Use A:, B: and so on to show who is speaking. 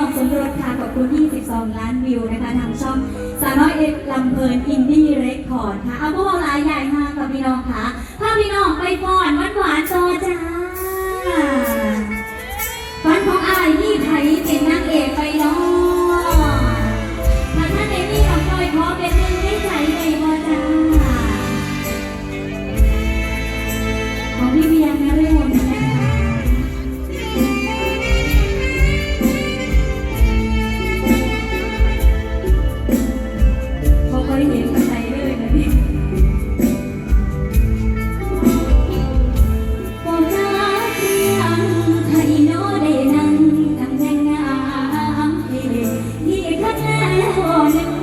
A: เมียน้องสมรสค่ะขอบคุณ 22 ล้านวิวนะคะทางช่องสาวน้อยเอกลำเพลินอินดี้เรคคอร์ดค่ะ เอาพวกเราหลายใหญ่มากค่ะพี่น้องค่ะ Amen.